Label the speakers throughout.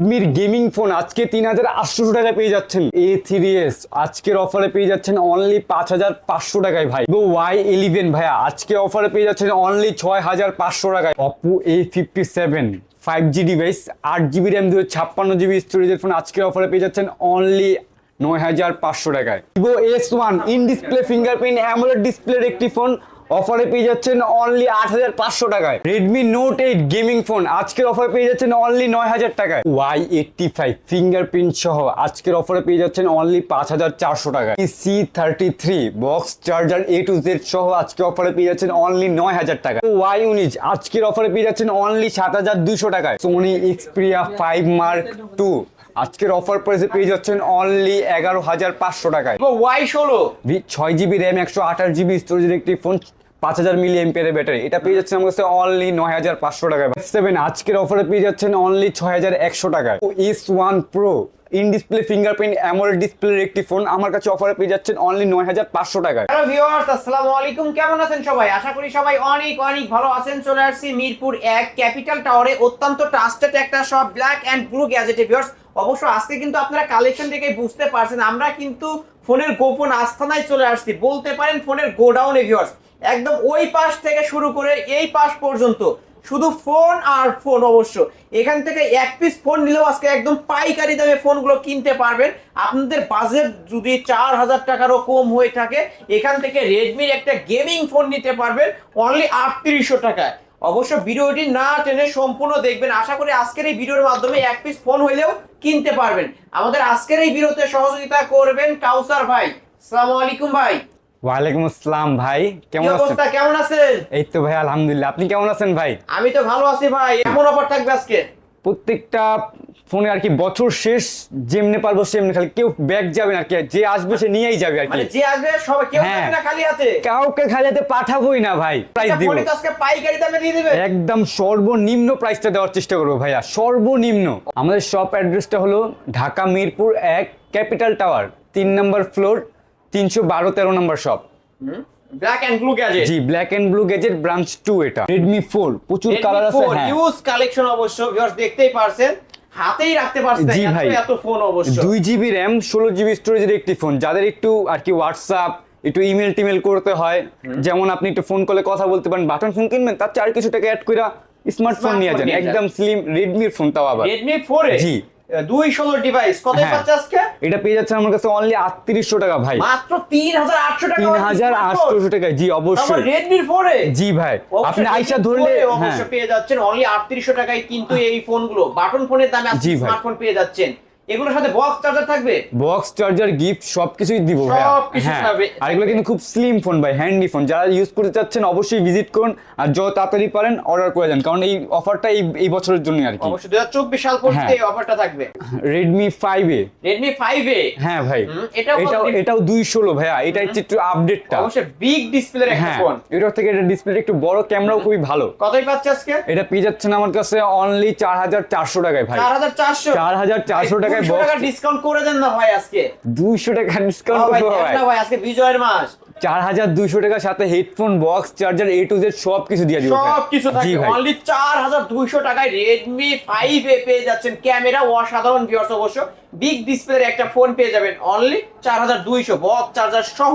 Speaker 1: Mir gaming phone আজকে তিন হাজার আটশো টাকায় পেয়ে যাচ্ছেন এ থ্রি এস আজকের অফারে পেয়ে যাচ্ছেন অনলি পাঁচ হাজার পাঁচশো টাকায় ভাই। ওয়াই ইলেভেন ভাইয়া, আজকে অফারে পেয়ে যাচ্ছেন অনলি ছয় হাজার পাঁচশো টাকায়। Oppo A fifty seven five G device আট জিবি র্যাম দুশো ছাপ্পান্ন জিবি স্টোরেজের ফোন আজকের অফারে পেয়ে যাচ্ছেন অনলি নয় হাজার পাঁচশো টাকায়। Vivo S one in display fingerprint AMOLED ডিসপ্লের একটি ফোন অফারে পেয়ে যাচ্ছেন অনলি আট হাজার পাঁচশো টাকায়। Redmi Note eight gaming phone আজকের অফারে পেয়ে যাচ্ছেন অনলি নয় হাজার টাকায়। ওয়াই এইটটি ফাইভ ফিঙ্গারপ্রিন্ট সহ আজকের অফারে পেয়ে যাচ্ছেন অনলি পাঁচ হাজার চারশো টাকায়। C thirty three box charger A to Z সহ আজকে অফারে পেয়ে যাচ্ছেন অনলি নয় হাজার টাকা ওয়াই উনিশ আজকের অফারে পেয়ে যাচ্ছেন অনলি সাত হাজার দুশো টাকায়। Sony Xperia five Mark two আজকের অফার প্রাইসে পেয়ে যাচ্ছেন অনলি এগারো হাজার পাঁচশো টাকায়।
Speaker 2: ওয়াই ষোলো।
Speaker 1: ছয় জিবি র্যাম একশো আঠাশ জিবি স্টোরেজের একটি ফোন পাঁচ হাজার মিলি এমপিয়ারের ব্যাটারি এটা পেয়ে যাচ্ছেন আমার কাছে অনলি নয় হাজার পাঁচশো টাকায়। সেভেন আজকের অফারে পেয়ে যাচ্ছেন অনলি ছয় হাজার একশো টাকায়। S one pro in display fingerprint AMOLED ডিসপ্লের একটি ফোন আমার কাছে অফারে পেয়ে যাচ্ছেন অনলি নয় হাজার পাঁচশো টাকায়।
Speaker 2: হ্যালো ভিউয়ার্স আসসালামু আলাইকুম। কেমন আছেন সবাই? আশা করি সবাই অনেক অনেক ভালো আছেন। চলে আসছি মিরপুর এক ক্যাপিটাল টাওয়ারে অত্যন্ত ট্রাস্টেড একটা শপ ব্ল্যাক অ্যান্ড ব্লু গ্যাজেটে ভিউয়ার্স অবশ্য আজকে কিন্তু আপনারা কালেকশন দেখে বুঝতে পারছেন। আমরা কিন্তু ফোনের গোপন আস্থানায় চলে আসছি। বলতে পারেন ফোনের গোডাউনে ভিউয়ার্স একদম ওই পাশ থেকে শুরু করে এই পাশ পর্যন্ত। শুধু ফোন আর ফোন অবশ্য। এখান থেকে এক পিস ফোন নিলেও আজকে একদম পাইকারি দামে ফোনগুলো কিনতে পারবেন। আপনাদের বাজেট যদি চার হাজার টাকারও কম হয়ে থাকে, এখান থেকে রেডমির একটা গেমিং ফোন নিতে পারবেন অনলি আটত্রিশশো টাকায়। অবশ্য ভিডিওটি না টেনে সম্পূর্ণ দেখবেন। আশা করি আজকের এই ভিডিওর মাধ্যমে এক পিস ফোন হইলেও কিনতে পারবেন। আমাদের আজকের এই ভিডিওতে সহযোগিতা করবেন কাউসার ভাই। আসসালামু আলাইকুম ভাই।
Speaker 1: ওয়ালাইকুম আসসালাম ভাই কেমন আছেন?
Speaker 2: অবস্থা? কেমন আছেন?
Speaker 1: এই তো ভাই আলহামদুলিল্লাহ। আপনি কেমন আছেন ভাই?
Speaker 2: আমি তো ভালো আছি ভাই। অফার থাকবে আজকে?
Speaker 1: প্রত্যেকটা ফোনে আর কি বছর শেষ যেমনি পারব সেমনি খালি কেউ ব্যাগ যাবে না যে আসবে সে নিয়েই যাবে আর কি।
Speaker 2: মানে যে আসবে সবাই কেউ
Speaker 1: হ্যাঁ।
Speaker 2: না খালি হাতে?
Speaker 1: কাউকে খালি হাতে পাঠাবোই না ভাই প্রাইস দিব।
Speaker 2: আজকে পাইকারি দামে দিয়ে দিবে।
Speaker 1: একদম সর্বনিম্ন প্রাইসটা দেওয়ার চেষ্টা করব ভাইয়া সর্বনিম্ন। আমাদের শপ অ্যাড্রেসটা হলো ঢাকা মিরপুর এক ক্যাপিটাল টাওয়ার তিন নম্বর ফ্লোর তিনশো বারো তেরো number shop
Speaker 2: black and blue gadget
Speaker 1: G black and blue gadget branch two এটা। রেডমি ফোর প্রচুর কালার আছে হ্যাঁ।
Speaker 2: ইউজ কালেকশন অবশ্য ভিউয়ার্স দেখতেই পারছেন। হাতেই রাখতে পারছেন
Speaker 1: জি ভাই।
Speaker 2: এত ফোন অবশ্য।
Speaker 1: দুই জিবি র্যাম ষোলো জিবি স্টোরেজের একটি ফোন যাদের একটু আর কি হোয়াটসঅ্যাপ একটু ইমেল টিমেল করতে হয় যেমন আপনি একটু ফোন কলে কথা বলতে পারেন বাটন ফোন কিনবেন তার চার কিছু টাকা অ্যাড করে স্মার্টফোন নিয়ে যান। একদম স্লিম রেডমির ফোন তাও আবার।
Speaker 2: Redmi four A?
Speaker 1: জি।
Speaker 2: দুই ষোলো ডিভাইস কত
Speaker 1: হ্যাঁ।
Speaker 2: পাচ্ছে আজকে?
Speaker 1: এটা পেয়ে যাচ্ছে আমার কাছে অনলি আটত্রিশশো টাকা ভাই।
Speaker 2: মাত্র তিন হাজার আটশো টাকা
Speaker 1: তিন হাজার আটশোশো টাকা জি অবশ্যই।
Speaker 2: রেডমির
Speaker 1: জি ভাই। আপনি আইসা ধরলে
Speaker 2: অবশ্যই পেয়ে যাচ্ছেন। অনলি আটত্রিশশো টাকায় কিন্তু এই ফোনগুলো বাটন ফোনের দামে। স্মার্টফোন পেয়ে যাচ্ছেন। এগুলোর সাথে বক্স চার্জার থাকবে?
Speaker 1: বক্স চার্জার গিফট সবকিছুই দিব ভাই
Speaker 2: সবকিছু
Speaker 1: হ্যাঁ
Speaker 2: থাকবে।
Speaker 1: আর এগুলো কিন্তু খুব স্লিম ফোন ভাই হ্যান্ডি ফোন যারা ইউজ করতে চাচ্ছেন অবশ্যই ভিজিট করুন আর যত তাড়াতাড়ি পারেন অর্ডার করে দেন কারণ এই অফারটা এই এই বছরের জন্য আর কি।
Speaker 2: অবশ্যই দুই হাজার চব্বিশ সাল পর্যন্ত
Speaker 1: হ্যাঁ।
Speaker 2: এই অফারটা থাকবে।
Speaker 1: এ
Speaker 2: রেডমি ফাইভ এ
Speaker 1: হ্যাঁ ভাই।
Speaker 2: এটাও
Speaker 1: এটাও? এটাও দুই ষোলো ভাইয়া এটা হচ্ছে একটু আপডেটটা
Speaker 2: অবশ্যই বিগ ডিসপ্লের একটা
Speaker 1: হ্যাঁ
Speaker 2: ফোন
Speaker 1: এটার থেকে এটা ডিসপ্লে একটু বড় ক্যামেরাও খুবই ভালো।
Speaker 2: কতই পাচ্ছে আজকে?
Speaker 1: এটা পেয়ে যাচ্ছেন আমার কাছে অনলি চার হাজার চারশো টাকায় ভাই।
Speaker 2: চার হাজার চারশো?
Speaker 1: চার হাজার চারশো টাকায়
Speaker 2: টাকা
Speaker 1: বক্স
Speaker 2: ডিসকাউন্ট করে দেন না ভাই আজকে।
Speaker 1: দুইশো টাকা ডিসকাউন্ট
Speaker 2: ভাই
Speaker 1: করব
Speaker 2: দেন
Speaker 1: ভাই।
Speaker 2: না ভাই আজকে বিজয়ের মাস।
Speaker 1: চার হাজার দুইশো টাকার সাথে headphone box charger A to Z সব কিছু দিয়ে দিব
Speaker 2: সব কিছু থাকবে। অনলি চার হাজার দুইশো টাকায় রেডমি ফাইভ এ পেয়ে যাচ্ছেন ক্যামেরা। অসাধারণ ভিউয়ার্স অবশ্য। বিগ ডিসপ্লের একটা ফোন পেয়ে যাবেন অনলি চার হাজার দুইশো বক্স চার্জার সহ।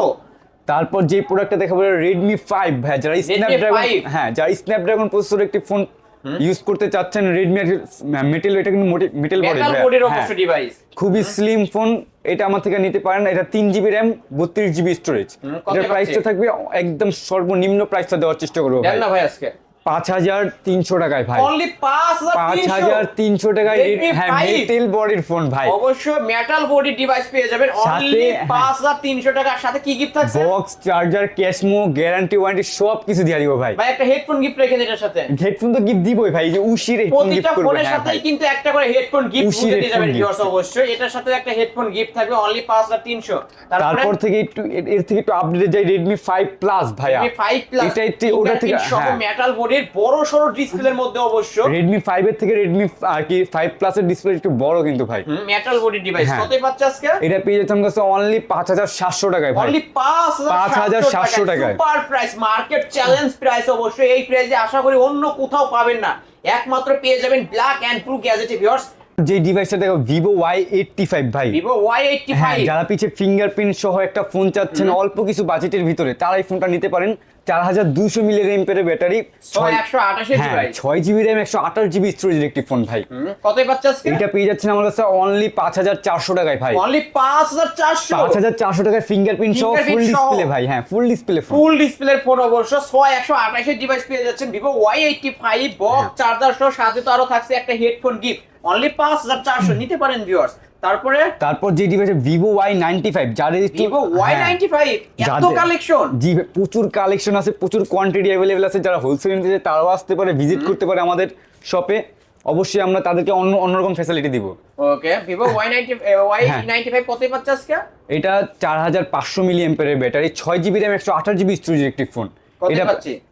Speaker 1: তারপর যে প্রোডাক্টটা দেখাবো রেডমি ফাইভ ভাই যারা স্ন্যাপড্রাগন হ্যাঁ যারা স্ন্যাপড্রাগন প্রসেসর একটি ফোন ইউজ করতে চাচ্ছেন রেডমি মেটেল এটা কিন্তু মেটেল বডি
Speaker 2: ডিভাইস
Speaker 1: খুবই স্লিম ফোন এটা আমার থেকে নিতে পারেন। এটা তিন জিবি র্যাম বত্রিশ জিবি স্টোরেজ এটার প্রাইসটা থাকবে একদম সর্বনিম্ন প্রাইসটা দেওয়ার চেষ্টা করব ভাই
Speaker 2: আজকে।
Speaker 1: পাঁচ হাজার তিনশো টাকায় ভাই।
Speaker 2: অনলি পাঁচ হাজার
Speaker 1: তিনশো? টাকায় হ্যাঁ মেটেল বডির ফোন ভাই।
Speaker 2: অবশ্য মেটাল বডি ডিভাইস পেয়ে যাবেন। অনলি
Speaker 1: হ্যাঁ।
Speaker 2: পাঁচ হাজার তিনশো টাকার সাথে কি গিফট থাকছে?
Speaker 1: Box charger cash memo guarantee warranty সব কিছু দিয়ে দিব ভাই।
Speaker 2: ভাই একটা হেডফোন গিফট রেখে দিন এটার সাথে।
Speaker 1: হেডফোন তো গিফট দিবই ভাই যে উশির হেডফোন গিফট করবে
Speaker 2: ফোনের
Speaker 1: হ্যাঁ
Speaker 2: সাথেই কিন্তু একটা করে হেডফোন গিফট
Speaker 1: উশির
Speaker 2: দিয়ে যাবেন ভিউয়ার্স। অবশ্যই। এটার সাথে একটা হেডফোন গিফট থাকবে অনলি পাঁচ হাজার তিনশো।
Speaker 1: তারপর থেকে একটু এর- থেকে একটু আপডেট যাই রেডমি ফাইভ প্লাস ভাইয়া।
Speaker 2: ফাইভ প্লাস
Speaker 1: এটা ওটা থেকে হ্যাঁ।
Speaker 2: মেটাল বডির বড় সড়ো ডিসপ্লের মধ্যে অবশ্য।
Speaker 1: রেডমি ফাইভ এর থেকে রেডমি আর কি ফাইভ প্লাস এর ডিসপ্লে একটু বড় কিন্তু ভাই।
Speaker 2: Metal body device. কতই পাচ্ছে আজকে?
Speaker 1: এটা পেয়ে আমার কাছে অনলি পাঁচ হাজার সাতশো টাকায় ভাই।
Speaker 2: অনলি পাঁচ
Speaker 1: পাঁচ হাজার সাতশো টাকায়।
Speaker 2: Super price market challenge price অবশ্যই এই প্রাইসে আশা করি অন্য কোথাও পাবেন না। একমাত্র পেয়ে যাবেন ব্ল্যাক অ্যান্ড ব্লু গ্যাজেটে ভিউয়ার্স
Speaker 1: যে ডিভাইসটা দেখো ভিভো ওয়াই এইটটি ফাইভ ভাই।
Speaker 2: ভিভো ওয়াই এইটটি
Speaker 1: হ্যাঁ
Speaker 2: ফাইভ
Speaker 1: যারা পিছে ফিঙ্গারপ্রিন্ট সহ একটা ফোন চাচ্ছেন অল্প কিছু বাজেটের ভিতরে তারা এই ফোনটা নিতে পারেন। চার হাজার দুইশো মিলি র্যাম্পের ব্যাটারি
Speaker 2: ছয়
Speaker 1: হ্যাঁ জিবি র্যাম একশো আঠাশ জিবি স্টোরেজের একটি ফোন ভাই।
Speaker 2: কতই পাচ্ছে
Speaker 1: এটা পেয়ে যাচ্ছেন আমার কাছে অনলি পাঁচ হাজার চারশো টাকায় ভাই।
Speaker 2: অনলি পাঁচ হাজার চারশো?
Speaker 1: পাঁচ হাজার চারশো টাকায় ফিঙ্গারপ্রিন্ট সহ ফুল ডিসপ্লে ভাই হ্যাঁ ফুল ডিসপ্লে
Speaker 2: ফুল ডিসপ্লের ফোন অবশ্য ছয় একশো আঠাশের ডিভাইস পেয়ে যাচ্ছেন Vivo Y eighty five box charger সহ সাথে তো আরও থাকছে একটা হেডফোন গিফট অনলি পাঁচ হাজার চারশো নিতে পারেন ভিউয়ার্স তারপরে
Speaker 1: তারপর যে device Vivo Y ninety five যাদের
Speaker 2: ভিভো ওয়াই নাইনটি ফাইভ এত কালেকশন
Speaker 1: জি প্রচুর কালেকশন আছে প্রচুর কোয়ান্টিটি অ্যাভেলেবেল আছে যারা হোলসেল নিতে তারাও আসতে পারে ভিজিট করতে পারে আমাদের শপে অবশ্যই আমরা তাদেরকে অন্য অন্যরকম ফ্যাসিলিটি দিব।
Speaker 2: Okay Vivo Y ninety Y. Ninety five কতই পাচ্ছে আজকে?
Speaker 1: এটা চার হাজার পাঁচশো মিলি এম্পের ব্যাটারি ছয় জিবি র্যাম একশো আঠাশ জিবি স্টোরেজের একটি ফোন এটা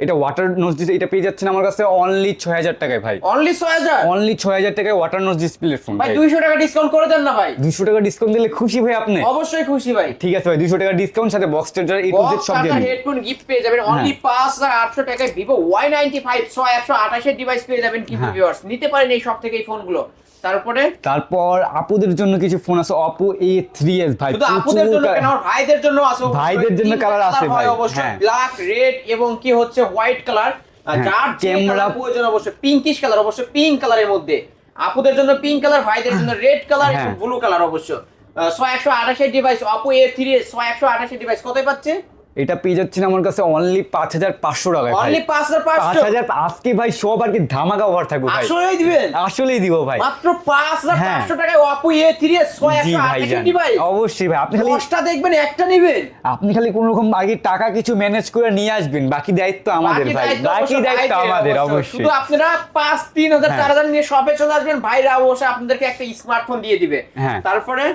Speaker 1: এটা ওয়াটার নোজ ডিসপ্লে এটা পেয়ে যাচ্ছেন আমার কাছে অনলি ছয় হাজার টাকায় ভাই।
Speaker 2: অনলি ছয় হাজার?
Speaker 1: অনলি ছয় হাজার টাকায় ওয়াটার নোজ ডিসপ্লের ফোন
Speaker 2: ভাই
Speaker 1: ভাই।
Speaker 2: দুইশো টাকা ডিসকাউন্ট করে দেন না ভাই।
Speaker 1: দুশো টাকা ডিসকাউন্ট দিলে খুশি ভাই আপনি?
Speaker 2: অবশ্যই খুশি ভাই।
Speaker 1: ঠিক আছে ভাই দুশো টাকা ডিসকাউন্ট সাথে বক্স চার্জার এই টু সব দিয়ে
Speaker 2: হেডফোন গিফট পেয়ে যাবেন।
Speaker 1: হ্যাঁ।
Speaker 2: অনলি পাঁচ হাজার আটশো টাকায় ডিভাইস পেয়ে যাবেন কিন্তু
Speaker 1: হ্যাঁ।
Speaker 2: ভিউয়ার্স নিতে পারেন এই সব থেকে এই ফোনগুলো তারপরে?
Speaker 1: তারপর আপুদের জন্য কিছু ফোন আছে অপো এ থ্রি এস ভাই।
Speaker 2: শুধু আপুদের জন্য কেন? ভাইদের জন্য আছে।
Speaker 1: ভাইদের জন্য colour আছে ভাই,
Speaker 2: অবশ্যই
Speaker 1: হ্যাঁ।
Speaker 2: ব্ল্যাক রেড এবং কি হচ্ছে? হোয়াইট কালার
Speaker 1: হ্যাঁ,
Speaker 2: যার যে
Speaker 1: camera-
Speaker 2: প্রয়োজন অবশ্যই পিঙ্কিশ কালার অবশ্যই পিঙ্ক কালারের মধ্যে। আপুদের জন্য পিঙ্ক কালার ভাইদের জন্য রেড কালার। ব্লু কালার অবশ্য। ছয় একশো আঠাশের ডিভাইস অপো এ থ্রি ছয় একশো আঠাশের ডিভাইস কতই পাচ্ছে?
Speaker 1: এটা পেয়ে যাচ্ছেন আমার কাছে অনলি পাঁচ হাজার পাঁচশো টাকায় ভাই।
Speaker 2: অনলি পাঁচ হাজার
Speaker 1: পাঁচ হাজার আজকে ভাই সব আর কি ধামাকা অফার থাকবে ভাই।
Speaker 2: আসলেই দিবেন?
Speaker 1: আসলেই দিব ভাই।
Speaker 2: মাত্র পাঁচ হাজার
Speaker 1: হ্যাঁ।
Speaker 2: পাঁচশো টাকায় অপো এ থ্রি ছয় একশো
Speaker 1: ভাই? অবশ্যই ভাই। আপনি খালি
Speaker 2: দশটা দেখবেন একটা নেবেন।
Speaker 1: আপনি খালি কোন রকম আগে টাকা কিছু ম্যানেজ করে নিয়ে আসবেন। বাকি দায়িত্ব আমাদের ভাই। বাকি দায়িত্ব আমাদের অবশ্যই।
Speaker 2: শুধু আপনারা পাঁচ তিন হাজার
Speaker 1: হ্যাঁ।
Speaker 2: চার হাজার নিয়ে শপে চলে আসবেন। ভাইরা অবশ্যই আপনাদেরকে একটা স্মার্টফোন দিয়ে দিবে।
Speaker 1: হ্যাঁ।
Speaker 2: তারপরে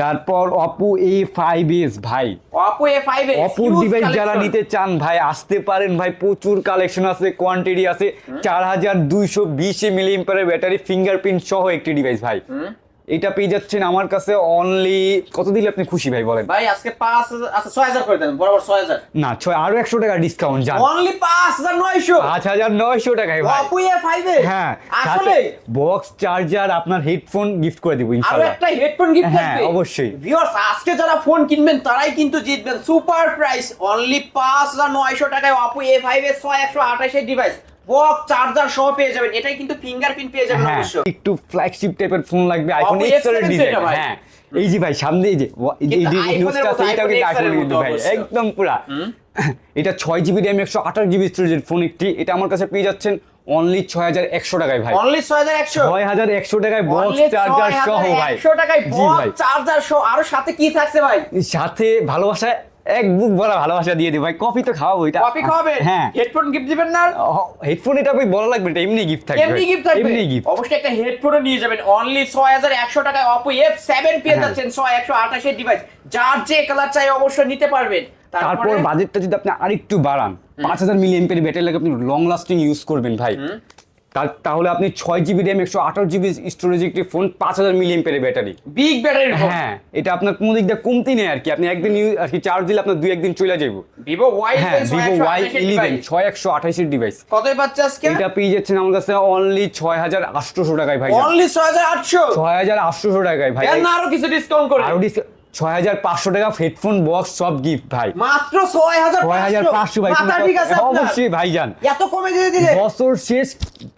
Speaker 1: তারপর অপো এ ফাইভ এস ভাই।
Speaker 2: Oppo A five
Speaker 1: S Oppo device যারা নিতে চান ভাই আসতে পারেন ভাই প্রচুর কালেকশন আছে কোয়ান্টিটি আছে। চার হাজার দুইশো বিশ এম্পারের ব্যাটারি ফিঙ্গারপ্রিন্ট সহ একটি ডিভাইস ভাই। এটা পেয়ে যাচ্ছেন আমার কাছে অনলি কত দিলে আপনি খুশি ভাই বলেন?
Speaker 2: ভাই আজকে পাঁচ হাজার আচ্ছা ছয় হাজার করে দেন বরাবর ছয় হাজার।
Speaker 1: না ছয় আরও একশো টাকা ডিসকাউন্ট যান
Speaker 2: অনলি পাঁচ হাজার নয়শো।
Speaker 1: পাঁচ হাজার নয়শো টাকায় ভাই।
Speaker 2: Oppo A? ফাইভ
Speaker 1: হ্যাঁ
Speaker 2: আসলে?
Speaker 1: বক্স চার্জার আপনার হেডফোন গিফট করে দিব
Speaker 2: আরও
Speaker 1: ইনশাআল্লাহ।
Speaker 2: একটা হেডফোন গিফট
Speaker 1: হ্যাঁ, অবশ্যই।
Speaker 2: ভিউয়ার্স আজকে যারা ফোন কিনবেন তারাই কিন্তু জিতবেন। সুপার প্রাইস অনলি পাঁচ হাজার নয়শো টাকায় অপো এ ফাইভ এর ছয় একশো আঠাশের ডিভাইস চার্জার সহ পেয়ে যাবেন। এটাই কিন্তু ফিঙ্গারপ্রিন্ট পেয়ে যাবেন
Speaker 1: হ্যাঁ
Speaker 2: অবশ্য
Speaker 1: একটু ফ্ল্যাগশিপ টাইপের ফোন লাগবে আইফোন
Speaker 2: এক্সের
Speaker 1: ডিজাইন হ্যাঁ এই যে ভাই সামনে এই যে এই যে নিউজটা কিন্তু আইফোন কিন্তু ভাই একদম পুরা। এটা ছয় জিবি র্যাম একশো আঠাশ জিবি স্টোরেজের ফোন একটি। এটা আমার কাছে পেয়ে যাচ্ছেন অনলি ছয় হাজার একশো টাকায় ভাই।
Speaker 2: অনলি ছয় হাজার একশো।
Speaker 1: ছয় হাজার একশো টাকায় বক্স চার্জার সহ ভাই।
Speaker 2: 6100 টাকায়
Speaker 1: জি ভাই।
Speaker 2: চার্জার সহ। আরও সাথে কি থাকছে ভাই?
Speaker 1: সাথে ভালোবাসা এক বুক ভরা ভালোবাসা দিয়ে দিই। ভাই কফি তো খাওয়াবো এটা
Speaker 2: কপি খাওয়াবেন
Speaker 1: হ্যাঁ।
Speaker 2: হেডফোন গিফট দিবেন না?
Speaker 1: হেডফোন এটা ভাই বলা লাগবে এটা এমনি গিফট থাকবে।
Speaker 2: এমনি গিফট থাকবে?
Speaker 1: এমনি গিফট
Speaker 2: অবশ্যই একটা হেডফোনও নিয়ে যাবেন। অনলি ছয় হাজার একশো টাকায় অপো এফ সেভেন পেয়ে
Speaker 1: হ্যাঁ।
Speaker 2: যাচ্ছেন ছয় একশো আঠাশের ডিভাইস যার যে কালার চাই অবশ্যই নিতে পারবেন।
Speaker 1: তারপর বাজেটটা যদি আপনি আরেকটু বাড়ান পাঁচ হাজার মিলি এমপের ব্যাটারি লাগে আপনি লং লাস্টিং ইউজ করবেন ভাই। তাহলে আপনি ছয় জিবি র্যাম একশো আঠাশ জিবি স্টোরেজ একটি ফোন পাঁচ হাজার milliampere battery
Speaker 2: big battery
Speaker 1: হ্যাঁ এটা আপনার কোনো দিক দিয়ে কমতি নেই আর কি। আপনি একদিন আর কি চার্জ দিলে আপনার দুই একদিন চলে যাব
Speaker 2: ভিভো ওয়াই
Speaker 1: হ্যাঁ ভিভো ওয়াই ইলেভেন ছয় একশো আঠাশের ডিভাইস
Speaker 2: কতই পাচ্ছে আজকে?
Speaker 1: এটা পেয়ে যাচ্ছেন আমার কাছে অনলি ছয় হাজার আটশোশো টাকায় ভাই
Speaker 2: অনলি ছয় হাজার আটশো?
Speaker 1: ছয় হাজার আটশোশো টাকায় ভাই।
Speaker 2: আরও কিছু ডিসকাউন্ট করে।
Speaker 1: আরও ছয় হাজার পাঁচশো টাকা হেডফোন বক্স সব গিফট ভাই।
Speaker 2: মাত্র ছয় হাজার
Speaker 1: ছয় হাজার পাঁচশো ভাই
Speaker 2: ঠিক আছে?
Speaker 1: অবশ্যই ভাইজান।
Speaker 2: এত কমে দিয়ে দিলে?
Speaker 1: বছর শেষ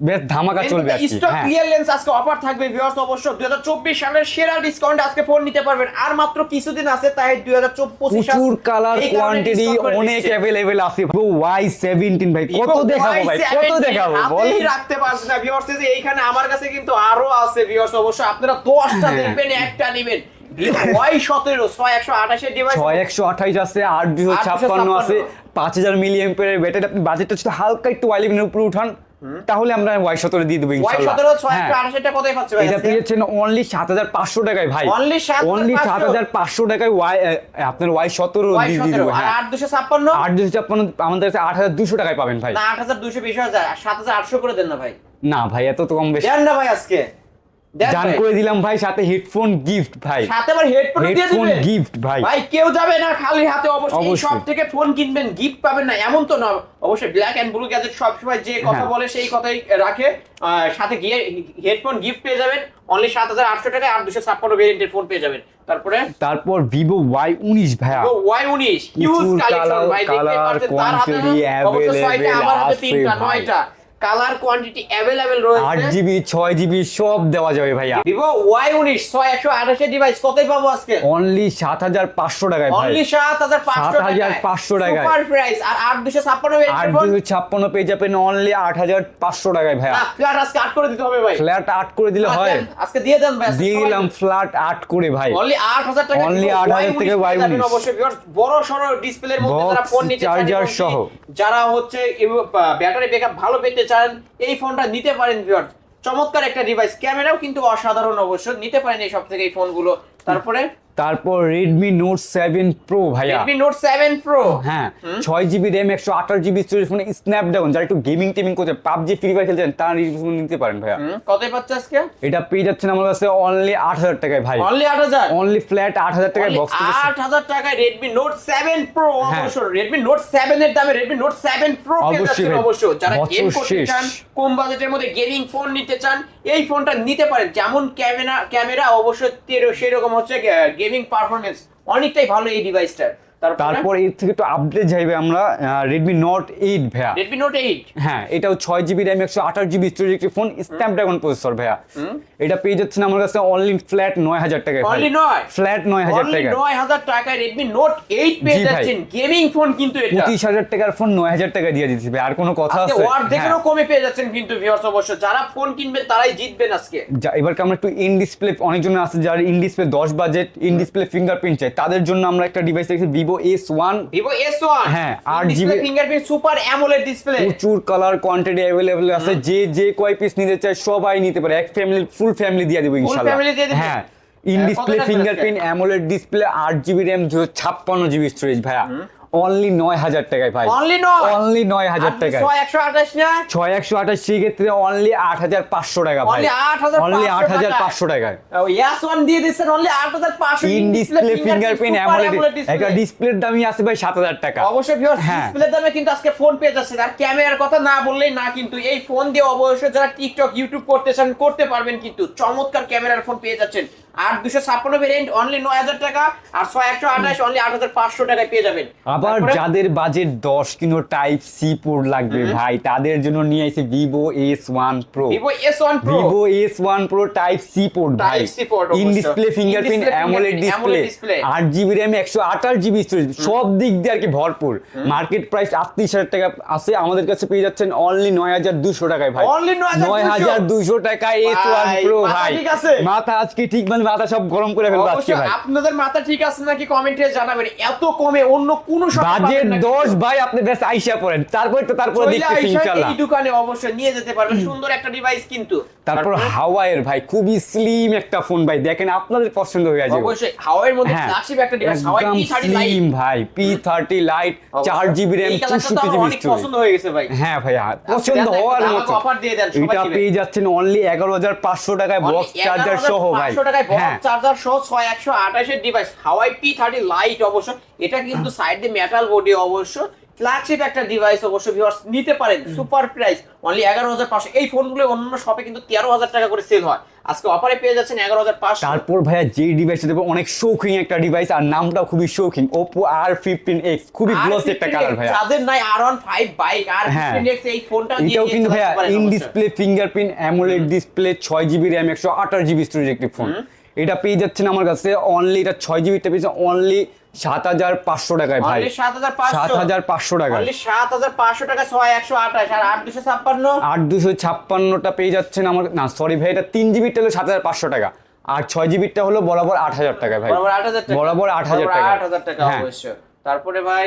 Speaker 1: বেশ ধামাকা চলবে আর কি
Speaker 2: স্টক
Speaker 1: হ্যাঁ
Speaker 2: ক্লিয়ারেন্স আজকে অফার থাকবে ভিউয়ার্স অবশ্য 2024 সালের সেরা ডিসকাউন্ট আজকে ফোন নিতে পারবেন। আর মাত্র কিছুদিন আছে তাই 2025 সাল
Speaker 1: প্রচুর কালার কোয়ান্টিটি অনেক। অ্যাভেলেবেল আছে। ওয়াই সেভেন্টিন ভাই কত দেখাবো ভাই কত দেখাবো বল
Speaker 2: রাখতে পারছি না ভিউয়ার্স এইখানে আমার কাছে কিন্তু আরও আছে ভিউয়ার্স অবশ্য আপনারা 10টা
Speaker 1: হ্যাঁ।
Speaker 2: দেখবেন একটা নেবেন। ছয় একশো আঠাশের ডিভাইস
Speaker 1: ছয় একশো আঠাইশ আছে আট দুশো ছাপ্পান্ন আছে পাঁচ হাজার মিলি এম্পের ব্যাটারি আপনি বাজেটটা যদি হালকা একটু ওয়াই উপরে উঠান তাহলে আমরা ওয়াই সতেরো দিয়ে দেবো
Speaker 2: ওয়াই
Speaker 1: ইনশাল্লাহ।
Speaker 2: সতেরো ছয়
Speaker 1: হ্যাঁ। এটা পেয়েছেন অনলি সাত হাজার পাঁচশো টাকায় ভাই।
Speaker 2: Only 7,500
Speaker 1: অনলি সাত হাজার পাঁচশো টাকায় ওয়াই আপনার ওয়াই সতেরো দিয়ে হ্যাঁ।
Speaker 2: আট দুশো ছাপ্পান্ন?
Speaker 1: আট দুশো ছাপ্পান্ন আমাদের কাছে আট হাজার দুশো টাকায় পাবেন ভাই।
Speaker 2: না আট হাজার দুশো বিশ হাজার সাত হাজার আটশো করে দেন না ভাই।
Speaker 1: না ভাই এত তো কম বেশি।
Speaker 2: দেন না ভাই আজকে।
Speaker 1: জান করে দিলাম ভাই সাথে হেডফোন গিফট ভাই।
Speaker 2: সাথে আবার হেডফোন দিয়ে
Speaker 1: হেডফোন গিফট ভাই।
Speaker 2: ভাই কেউ যাবে না খালি হাতে অবশ্যই সব থেকে ফোন কিনবেন গিফট পাবেন না এমন তো না। অবশ্যই ব্ল্যাক এন্ড ব্লু গ্যাজেট সবসময় যে কথা
Speaker 1: হ্যাঁ।
Speaker 2: বলে সেই কথাই রাখে। সাথে গিয়ে হেডফোন গিফট পেয়ে যাবেন অনলি সাত হাজার আটশো টাকায় আর দুশো ছাপ্পান্ন ভেরিয়েন্টের ফোন পেয়ে যাবেন। তারপরে?
Speaker 1: তারপর ভিভো ওয়াই উনিশ ভাইয়া।
Speaker 2: ওয়াই উনিশ হিউজ কালেকশন ভাই দেখতে পাচ্ছেন তার হাতে
Speaker 1: quantity
Speaker 2: অবশ্য ছয়টা আমার হাতে তিনটা নয়টা। কালার কোয়ান্টিটি অ্যাভেলেবেল
Speaker 1: আট
Speaker 2: রয়েছে
Speaker 1: জিবি ছয় জিবি সব দেওয়া যাবে ভাইয়া।
Speaker 2: ভিভো ওয়াই উনিশ ছয় একশো আঠাশের ডিভাইস কতই পাবো আজকে?
Speaker 1: অনলি সাত হাজার পাঁচশো টাকায় ভাই।
Speaker 2: অনলি সাত হাজার পাঁচশো
Speaker 1: 7,500 টাকায়।
Speaker 2: সুপার প্রাইস আর আট দুশো ছাপ্পান্ন
Speaker 1: আট
Speaker 2: ফোন
Speaker 1: দুশো ছাপ্পান্ন পেয়ে যাবেন অনলি আট হাজার পাঁচশো টাকায় ভাইয়া।
Speaker 2: ফ্ল্যাট আজকে আট করে দিতে হবে ভাই।
Speaker 1: ফ্ল্যাট আট করে দিলে হয়।
Speaker 2: আজকে দিয়ে দেন ভাই
Speaker 1: দিয়ে দিলাম ফ্ল্যাট আট করে ভাই।
Speaker 2: অনলি আট হাজার টাকা
Speaker 1: Only
Speaker 2: Vivo
Speaker 1: 8,000 থেকে
Speaker 2: পেয়ে যাবেন
Speaker 1: Y19
Speaker 2: অবশ্যই। বড় সড়ো ডিসপ্লের মধ্যে যারা ফোন নিতে চান
Speaker 1: charger সহ।
Speaker 2: যারা হচ্ছে ব্যাটারি ব্যাকআপ ভালো পেতে চান এই ফোনটা নিতে পারেন ভিউয়ার্স চমৎকার একটা ডিভাইস ক্যামেরাও কিন্তু অসাধারণ অবশ্য, নিতে পারেন এই সব থেকে এই ফোনগুলো। তারপরে
Speaker 1: তারপর রেডমি নোট সেভেন প্রো ভাইয়া।
Speaker 2: Redmi Note 7 Pro
Speaker 1: হ্যাঁ ছয় জিবি র্যাম একশো আঠাশ জিবি স্টোরেজ ফোনে স্ন্যাপড্রাগন যারা একটু গেমিং টেমিং করতে পাবজি ফ্রি ফায়ার খেলছেন তারা রিভিউ নিতে পারেন ভাইয়া।
Speaker 2: কতই পাচ্ছে আজকে?
Speaker 1: এটা পেয়ে যাচ্ছেন আমার কাছে অনলি আট হাজার টাকায় ভাই।
Speaker 2: অনলি আট হাজার?
Speaker 1: অনলি ফ্ল্যাট আট হাজার টাকায় বক্স
Speaker 2: আট হাজার টাকায় রেডমি নোট সেভেন প্রো
Speaker 1: হ্যাঁ।
Speaker 2: অবশ্য রেডমি নোট সেভেন এর দামে রেডমি নোট সেভেন প্রো
Speaker 1: অবশ্যই ভাই।
Speaker 2: অবশ্য যারা গেম করতে চান কম বাজেটের মধ্যে গেমিং ফোন নিতে চান এই ফোনটা নিতে পারেন। যেমন ক্যামেরা ক্যামেরা অবশ্যই তেরো- সেরকম হচ্ছে গেমিং পারফরমেন্স অনেকটাই ভালো এই ডিভাইসটার
Speaker 1: তারপর? এর থেকে একটু আপডেট যাইবে আমরা রেডমি নোট এইট ভাইয়া।
Speaker 2: রেডমি নোট এইট
Speaker 1: হ্যাঁ এটাও ছয় জিবি র্যাম একশো আঠাশ জিবি স্টোরেজ একটি ফোন স্ন্যাপড্রাগন প্রসেসর ভাইয়া। এটা পেয়ে যাচ্ছেন আমার কাছে অনলি ফ্ল্যাট নয় হাজার টাকায়
Speaker 2: Only নয়?
Speaker 1: ফ্ল্যাট নয় হাজার
Speaker 2: অনলি
Speaker 1: টাকা
Speaker 2: নয় হাজার টাকায় রেডমি নোট এইট পেয়ে যাচ্ছেন। গেমিং ফোন কিন্তু এটা।
Speaker 1: পঁচিশ হাজার টাকার ফোন নয় হাজার টাকা দিয়ে দিচ্ছি ভাই আর কোনো কথা আছে?
Speaker 2: দেখেও
Speaker 1: হ্যাঁ।
Speaker 2: কমে পেয়ে যাচ্ছেন কিন্তু ভিউয়ার্স অবশ্য। যারা ফোন কিনবেন তারাই জিতবেন আজকে।
Speaker 1: এবারকে আমরা একটু ইন ডিসপ্লে অনেকজন আছে যারা ইন ডিসপ্লে দশ বাজেট ইন ডিসপ্লে ফিঙ্গারপ্রিন্ট চাই তাদের জন্য আমরা একটা ডিভাইস দেখছি Vivo S one
Speaker 2: Vivo S one
Speaker 1: হ্যাঁ, 8 GB
Speaker 2: fingerprint super AMOLED display
Speaker 1: প্রচুর কালার কোয়ান্টিটি অ্যাভেলেবল আছে যে যে কয় পিস নিতে চায় সবাই নিতে পারে। এক ফ্যামিলি ফুল ফ্যামিলি দিয়ে দেবো ইনশাআল্লাহ? হ্যাঁ in display fingerprint AMOLED display আট জিবি র্যাম ছাপ্পান্ন জিবি স্টোরেজ ভাইয়া। অনলি নয় হাজার টাকায় ভাই।
Speaker 2: অনলি নয়?
Speaker 1: অনলি নয় হাজার টাকায়।
Speaker 2: ছয় একশো আঠাশ না?
Speaker 1: ছয় একশো আঠাশ সেক্ষেত্রে অনলি আট হাজার পাঁচশো টাকা ভাই। অনলি আট হাজার পাঁচশো টাকায়।
Speaker 2: ইয়াস ওয়ান দিয়ে দিচ্ছেন অনলি আট হাজার পাঁচশো।
Speaker 1: ইন ডিসপ্লে ফিঙ্গারপ্রিন্ট অ্যামোলেড একটা ডিসপ্লের দামই আছে ভাই সাত হাজার টাকা।
Speaker 2: অবশ্যই ভিউয়ার্স
Speaker 1: হ্যাঁ।
Speaker 2: ডিসপ্লের দামে কিন্তু আজকে ফোন পেয়ে যাচ্ছেন। আর ক্যামেরার কথা না বললেই না কিন্তু এই ফোন দিয়ে অবশ্যই যারা টিকটক ইউটিউব করতে চান করতে পারবেন কিন্তু। চমৎকার ক্যামেরার ফোন পেয়ে যাচ্ছেন। আর দুশো ছাপ্পান্ন ভেরিয়েন্ট অনলি নয় হাজার টাকা আর ছয় একশো আঠাশ অনলি আট হাজার পাঁচশো টাকায় পেয়ে যাবেন।
Speaker 1: আবার যাদের বাজেট দশ কিলো টাইপ সি পোর্ট লাগবে ভাই তাদের জন্য নিয়ে আসে Vivo S one Pro
Speaker 2: Vivo S one Pro
Speaker 1: Vivo S one Pro type C port ভাই। In display fingerprint AMOLED display আট জিবি র্যাম একশো আঠাশ জিবি স্টোরেজ সব দিক দিয়ে আর কি ভরপুর। মার্কেট প্রাইস আটত্রিশ হাজার টাকা আছে আমাদের কাছে পেয়ে যাচ্ছেন অনলি নয় হাজার দুশো টাকায় ভাই।
Speaker 2: 9,200
Speaker 1: নয় হাজার দুশো। টাকায় এস ওয়ান প্রো ভাই।
Speaker 2: ঠিক আছে?
Speaker 1: মাথা আজকে ঠিক মানে মাথা সব গরম করে ফেলব আজকে ভাই।
Speaker 2: আপনাদের মাথা ঠিক আছে নাকি কমেন্টে জানাবেন? এত কমে অন্য কোন
Speaker 1: বাজেট দশ ভাই আপনি ব্যাস আইসা পড়েন। তারপরে তো তারপরে দেখতেছি ইনশাল্লাহ।
Speaker 2: এই দোকানে অবশ্যই নিয়ে যেতে পারবেন। সুন্দর একটা ডিভাইস কিন্তু।
Speaker 1: তারপর হাওয়াইয়ের ভাই খুবই স্লিম একটা ফোন ভাই। দেখেন আপনাদের পছন্দ হয়ে যাবে
Speaker 2: অবশ্যই। হাওয়াইয়ের মধ্যে ফ্ল্যাগশিপ একটা ডিভাইস হাওয়াই
Speaker 1: একদম
Speaker 2: টি থার্টি লাইট
Speaker 1: স্লিম ভাই পি থার্টি লাইট চার জিবি র্যাম চৌষট্টি জিবি
Speaker 2: অনেক পছন্দ হয়ে গেছে ভাই।
Speaker 1: হ্যাঁ ভাইয়া পছন্দ হওয়ার মতো।
Speaker 2: offer দিয়ে দেন, সবাই
Speaker 1: এটা পেয়ে যাচ্ছেন অনলি এগারো হাজার পাঁচশো টাকায় বক্স চার্জার সহ ভাই।
Speaker 2: টাকায়
Speaker 1: হ্যাঁ
Speaker 2: বক্স চার্জার সহ ছয় একশো আঠাশের device Huawei P thirty lite অবশ্য। এটা কিন্তু সাইড দিয়ে মেটাল বডি অবশ্য। ফ্ল্যাগশিপ একটা ডিভাইস অবশ্য ভিউয়ার্স নিতে পারেন। সুপার প্রাইস অনলি এগারো হাজার পাঁচশো। এই ফোনগুলো অন্য শপে কিন্তু তেরো হাজার টাকা করে সেল হয়। আজকে অফারে পেয়ে যাচ্ছেন এগারো হাজার পাঁচশো।
Speaker 1: তারপর ভাইয়া যে ডিভাইসটা দেবো অনেক শৌখিন একটা ডিভাইস আর নামটাও খুবই শৌখিন ওপো আর ফিফটিন এক্স খুবই গ্লোসি একটা কালার ভাইয়া।
Speaker 2: যাদের নাই আর ওয়ান ফাইভ বাইক আর
Speaker 1: হ্যাঁ।
Speaker 2: এই ফোনটা
Speaker 1: এটাও কিন্তু ভাইয়া in display fingerprint AMOLED display ছয় জিবি র্যাম একশো আঠাশ জিবি স্টোরেজ একটি ফোন এটা পেয়ে যাচ্ছেন আমার কাছে অনলি এটা ছয় জিবিটা পেয়েছে অনলি সাত হাজার পাঁচশো টাকায় ভাই। সাত হাজার পাঁচশো?
Speaker 2: অনলি সাত হাজার পাঁচশো টাকা ছয় একশো আঠাশ আর আট দুশো ছাপ্পান্ন?
Speaker 1: আট দুশো ছাপ্পান্নটা পেয়ে যাচ্ছেন আমার না সরি ভাই এটা তিন জিবিটা হলো সাত হাজার পাঁচশো টাকা। আর ছয় জিবিটা হলো বরাবর আট হাজার টাকা ভাই।
Speaker 2: বরাবর আট হাজার টাকা।
Speaker 1: বরাবর আট হাজার টাকা।
Speaker 2: আট হাজার টাকা
Speaker 1: হ্যাঁ।
Speaker 2: অবশ্য তারপরে ভাই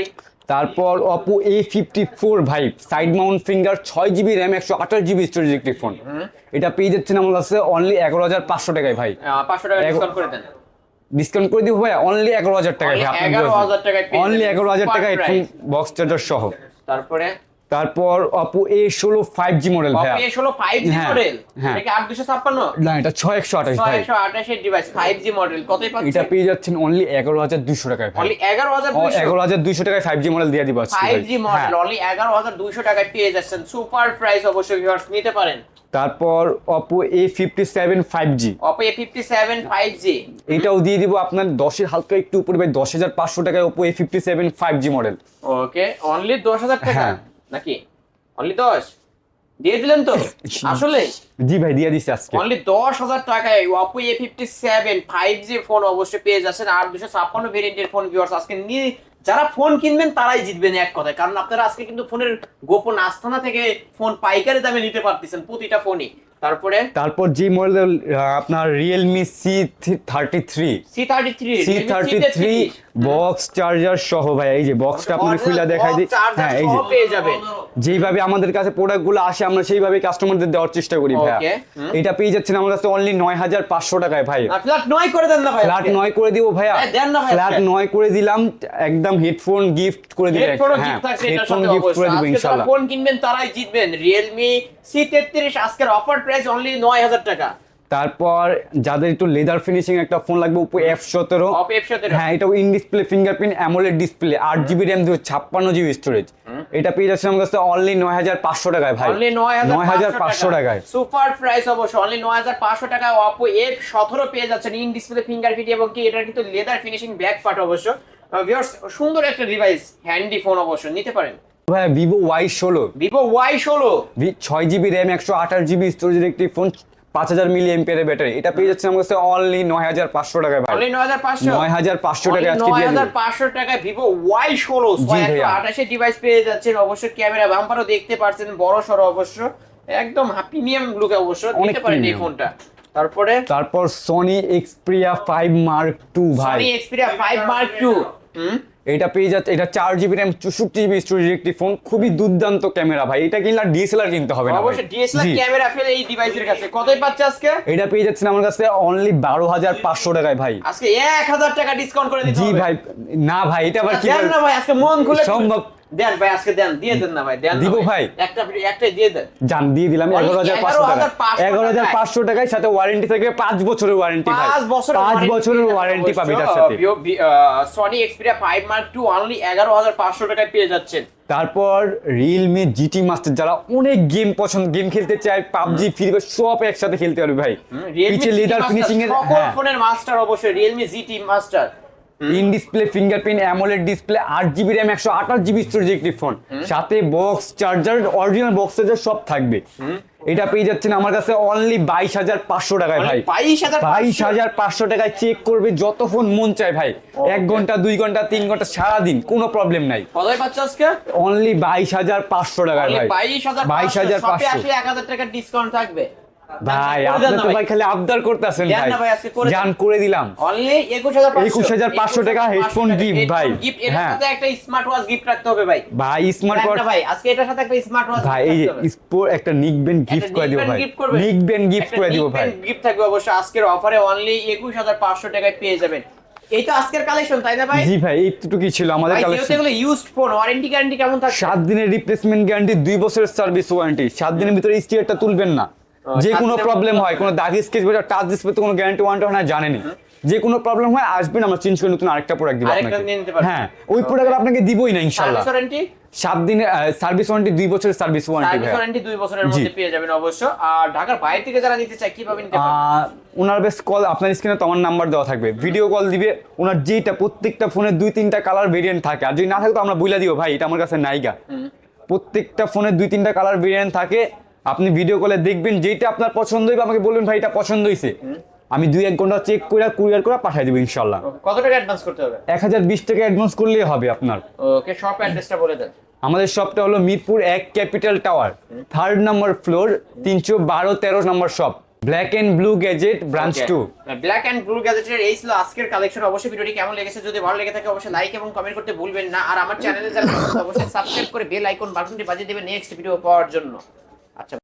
Speaker 1: তারপর অপো এ ফিফটি ফোর ভাইভ সাইড মাউন্ট ফিঙ্গার ছয় জিবি র্যাম একশো আঠাশ জিবি স্টোরেজ একটি ফোন এটা পেয়ে যাচ্ছেন আমার কাছে অনলি এগারো হাজার পাঁচশো টাকায় ভাই।
Speaker 2: পাঁচশো টাকা ডিসকাউন্ট করে দেন।
Speaker 1: ডিসকাউন্ট করে দিব ভাই অনলি এগারো হাজার টাকায়
Speaker 2: Only
Speaker 1: ভাই
Speaker 2: 11,000 টাকায় পেয়ে
Speaker 1: অনলি এগারো হাজার
Speaker 2: টাকায়
Speaker 1: বক্স চার্জার সহ।
Speaker 2: তারপরে
Speaker 1: তারপর অপো এ ষোলো five G model
Speaker 2: Oppo A ষোলো ফাইভ জি
Speaker 1: হ্যাঁ,
Speaker 2: মডেল
Speaker 1: হ্যাঁ।
Speaker 2: আট দুশো ছাপ্পান্ন?
Speaker 1: না এটা ছয় একশো আঠাশ ভাই।
Speaker 2: ছয়শো আঠাশের ডিভাইস ফাইভ জি মডেল পাচ্ছে
Speaker 1: এটা পেয়ে যাচ্ছেন অনলি এগারো হাজার দুশো টাকায়
Speaker 2: অনলি এগারো হাজার
Speaker 1: এগারো হাজার দুইশো টাকায় ফাইভ জি মডেল দিয়ে দিব
Speaker 2: ফাইভ জি মডেল
Speaker 1: হ্যাঁ।
Speaker 2: অনলি এগারো হাজার দুইশো টাকায় পেয়ে যাচ্ছেন। সুপার প্রাইস অবশ্যই ভিউয়ার্স নিতে পারেন।
Speaker 1: তারপর Oppo A fifty seven five G
Speaker 2: Oppo A fifty seven five G
Speaker 1: এটাও দিয়ে দিব আপনার দশের হালকা একটু উপরে ভাই দশ হাজার পাঁচশো টাকায় Oppo A fifty seven five G model
Speaker 2: okay only দশ হাজার টাকা।
Speaker 1: হ্যাঁ।
Speaker 2: নাকি? অনলি দশ? দিয়ে দিলেন তো? আসলে?
Speaker 1: জি ভাই দিয়ে দিছি আজকে।
Speaker 2: অনলি দশ হাজার টাকায় Oppo A fifty seven five G phone অবশ্যই পেয়ে যাচ্ছেন আর দুশো ছাপ্পান্ন ভেরিয়েন্টের ফোন ভিউয়ার্স আজকে নিয়ে যারা ফোন কিনবেন তারাই জিতবেন এক কথায়। কারণ আপনারা আজকে কিন্তু ফোনের গোপন আস্থানা থেকে ফোন পাইকারি দামে নিতে পারতেছেন প্রতিটা ফোনই তারপরে?
Speaker 1: তারপর যে মডেল আপনার Realme C thirty three
Speaker 2: C thirty three
Speaker 1: C thirty three box charger সহ ভাই এই যে বক্সটা আপনার খুলে দেখাই দিই হ্যাঁ এই যে।
Speaker 2: পেয়ে যাবেন
Speaker 1: যেইভাবে আমাদের কাছে প্রোডাক্টগুলো আসে আমরা সেইভাবে কাস্টমারদের দেওয়ার চেষ্টা করি
Speaker 2: হুম।
Speaker 1: এটা পেয়ে যাচ্ছেন আমার কাছে অনলি নয় হাজার পাঁচশো টাকায় ভাই।
Speaker 2: ফ্ল্যাট নয় করে দেন না ভাই
Speaker 1: ফ্ল্যাট নয় করে দিব ভাইয়া।
Speaker 2: ভাই
Speaker 1: ফ্ল্যাট নয় করে দিলাম একদম হেডফোন গিফট করে দিবে। হ্যাঁ
Speaker 2: gift থাকছে এটার
Speaker 1: হেডফোন গিফট করে দিব ইনশাআল্লাহ।
Speaker 2: ফোন কিনবেন তারাই জিতবেন। রিয়েলমি সি তেত্রিশ আজকের অফার প্রাইস অনলি নয় হাজার টাকা।
Speaker 1: তারপর যাদের একটু লেদার ফিনিশিং একটা ফোন লাগবে উপো এফ সতেরো। হ্যাঁ এটাও in display fingerprint AMOLED display আট জিবি র্যাম দিয়ে ছাপ্পান্ন জিবি স্টোরেজ এটা পেয়ে যাচ্ছে আমার কাছে অনলি নয় হাজার পাঁচশো টাকায় ভাই।
Speaker 2: নয়
Speaker 1: হাজার পাঁচশো টাকায়।
Speaker 2: সুপার প্রাইস অবশ্য অনলি নয় হাজার পাঁচশো টাকা অপো এফ সতেরো পেয়ে যাচ্ছেন ইন ডিসপ্লে ফিঙ্গারপ্রিন্ট এবং কি এটার কিন্তু লেদার ফিনিশিং ব্যাক পার্ট অবশ্য। ভিউয়ার্স সুন্দর একটা ডিভাইস হ্যান্ডি ফোন অবশ্য নিতে পারেন।
Speaker 1: ভাই ভিভো ওয়াই ষোলো।
Speaker 2: ভিভো ওয়াই ষোলো।
Speaker 1: ছয় জিবি র্যাম একশো আঠাশ জিবি স্টোরেজের একটি ফোন পাঁচ হাজার মিলি এমপিয়ারের ব্যাটারি এটা পেয়ে যাচ্ছে আমার কাছে অনলি নয় হাজার পাঁচশো টাকায় ভাই।
Speaker 2: নয় হাজার পাঁচশো?
Speaker 1: নয় হাজার পাঁচশো আজকে
Speaker 2: নয় হাজার পাঁচশো টাকায় ভিভো ওয়াই ষোলো। আঠাশে ডিভাইস পেয়ে যাচ্ছেন অবশ্যই ক্যামেরা বাম্পারও দেখতে পাচ্ছেন বড় সড়ো অবশ্য। একদম প্রিমিয়াম লুকে অবশ্য।
Speaker 1: অনেক
Speaker 2: পারেন এই ফোনটা তারপরে?
Speaker 1: তারপর Sony Xperia five mark two ভাই।
Speaker 2: Sony Xperia five mark two হুম?
Speaker 1: এটা পেয়ে যাচ্ছে এটা চার জিবি র্যাম চৌষট্টি জিবি স্টোরেজ একটি ফোন খুবই দুর্দান্ত ক্যামেরা ভাই। এটা কিনলে ডিএসএলআর কিনতে হবে না।
Speaker 2: অবশ্যই ডিএসএলআর ক্যামেরা ফেলে এই ডিভাইসের কাছে। কতই পাচ্ছে আজকে?
Speaker 1: এটা পেয়ে যাচ্ছেন আমার কাছে অনলি বারো হাজার পাঁচশো টাকায় ভাই।
Speaker 2: আজকে এক হাজার টাকা ডিসকাউন্ট করে দিতে
Speaker 1: জি ভাই না ভাই এটা আবার কি
Speaker 2: না ভাই আজকে মন খুলে
Speaker 1: সম্ভব
Speaker 2: দেন ভাই আজকে দেন দিয়ে দেন না ভাই দেন
Speaker 1: দিব ভাই?
Speaker 2: একটা একটাই দিয়ে দেন।
Speaker 1: জান দিয়ে দিলাম
Speaker 2: Only
Speaker 1: এগারো হাজার পাঁচশো টাকা
Speaker 2: 11,500
Speaker 1: এগারো টাকায়। সাথে ওয়ারেন্টি থেকে পাঁচ বছরের ওয়ারেন্টি ভাই।
Speaker 2: পাঁচ বছর
Speaker 1: পাঁচ বছরের ওয়ারেন্টি পাবে এটার সাথে।
Speaker 2: Sony Xperia five mark two only এগারো হাজার পাঁচশো টাকায় পেয়ে যাচ্ছেন।
Speaker 1: তারপর রিয়েলমি জিটি মাস্টার যারা অনেক গেম পছন্দ গেম খেলতে চায় পাবজি ফ্রি ফায়ার সব একসাথে খেলতে পারবে ভাই। পিছে লেদার ফিনিশিং এর
Speaker 2: সকল
Speaker 1: হ্যাঁ।
Speaker 2: ফোনের মাস্টার অবশ্যই Realme GT master
Speaker 1: in display fingerprint AMOLED display আট জিবি র্যাম একশো আঠাশ জিবি স্টোরেজ একটি ফোন সাথে box charger original box charger সব থাকবে। এটা পেয়ে যাচ্ছেন আমার কাছে অনলি বাইশ হাজার পাঁচশো টাকায় ভাই।
Speaker 2: বাইশ হাজার
Speaker 1: পাঁচশো? টাকায় চেক করবে যত ফোন মন চায় ভাই। এক ঘণ্টা দুই ঘণ্টা তিন ঘণ্টা সারাদিন কোনো প্রবলেম নাই। অনলি বাইশ হাজার পাঁচশো টাকায় ভাই।
Speaker 2: বাইশ হাজার পাঁচশো এক হাজার টাকার ডিসকাউন্ট থাকবে।
Speaker 1: ভাই আপনি তো
Speaker 2: ভাই।
Speaker 1: খালি আবদার করতেছেন ভাই। জান করে দিলাম।
Speaker 2: অনলি
Speaker 1: 21,500 টাকা headphone gift ভাই। হ্যাঁ।
Speaker 2: একটা স্মার্ট ওয়াচ গিফট রাখতে হবে ভাই।
Speaker 1: ভাই স্মার্ট
Speaker 2: না ভাই আজকে এটার সাথে একটা স্মার্ট ওয়াচ
Speaker 1: ভাই এই স্পোর একটা নিকবেন গিফট করে দিব ভাই। নিকবেন গিফট করে দিব ভাই।
Speaker 2: গিফট থাকবে অবশ্যই। আজকের অফারে অনলি একুশ হাজার পাঁচশো টাকায় পেয়ে যাবেন। এই তো আজকের কালেকশন তাই না ভাই?
Speaker 1: জি ভাই এইটুকুই ছিল? আমাদের কালেকশন
Speaker 2: এগুলো ইউজড ফোন ওয়ারেন্টি গ্যারান্টি কেমন থাকছে?
Speaker 1: সাত দিনের রিপ্লেসমেন্ট গ্যারান্টি দুই বছরের সার্ভিস ওয়ারেন্টি সাত দিনের ভিতরে স্টিয়ারটা তুলবেন না। যে কোনো প্রবলেম হয় কোনো দাগ স্কেচ বা টাচ ডিসপ্লে তো কোনো গ্যারান্টি ওয়ারেন্টি হয় না জানেনি। যে কোনো প্রবলেম হয় আসবেন আমরা চেঞ্জ করে নতুন আরেকটা প্রোডাক্ট দিব আপনাকে। হ্যাঁ ওই প্রোডাক্ট আপনাকে দিবই না ইনশাআল্লাহ সাত দিনের সার্ভিস ওয়ারেন্টি দুই বছরের সার্ভিস ওয়ারেন্টি
Speaker 2: সার্ভিস ওয়ারেন্টি দুই বছরের মধ্যে পেয়ে যাবেন অবশ্য। আর ঢাকার বাইরে থেকে যারা নিতে চায় কীভাবে নিতে পারবেন?
Speaker 1: ওনার বেশ কল আপনার স্ক্রিনে তো আমার নাম্বার দেওয়া থাকবে। ভিডিও কল দিবে ওনার যেটা প্রত্যেকটা ফোনের দুই তিনটা কালার ভেরিয়েন্ট থাকে। আর যদি না থাকে তো আমরা বুঝলা দিব ভাই এটা আমার কাছে নাইগা প্রত্যেকটা ফোনের দুই তিনটা কালার ভেরিয়েন্ট থাকে। আপনি ভিডিও কলে দেখবেন যেটা আপনার পছন্দ হইবে আমাকে বলবেন ভাই এটা পছন্দ হয়েছে আমি দুই এক ঘণ্টা চেক করে কুরিয়ার করে পাঠিয়ে দেবো ইনশাল্লাহ
Speaker 2: কত টাকা অ্যাডভান্স করতে হবে?
Speaker 1: এক হাজার বিশ টাকা অ্যাডভান্স করলেই হবে আপনার।
Speaker 2: ওকে শপ অ্যাড্রেসটা বলে দেন।
Speaker 1: আমাদের শপটা হলো মিরপুর এক capital tower third number floor তিনশো বারো তেরো নম্বর shop black and blue gadget branch two
Speaker 2: black and blue গ্যাজেটের এই ছিল আজকের কালেকশন অবশ্যই ভিডিওটি কেমন লেগেছে যদি ভালো লেগে থাকে অবশ্যই লাইক এবং কমেন্ট করতে ভুলবেন না। আর আমার চ্যানেলে যারা অবশ্যই সাবস্ক্রাইব করে বেল আইকন বাটনটি বাজিয়ে দেবেন নেক্সট ভিডিও পাওয়ার জন্য।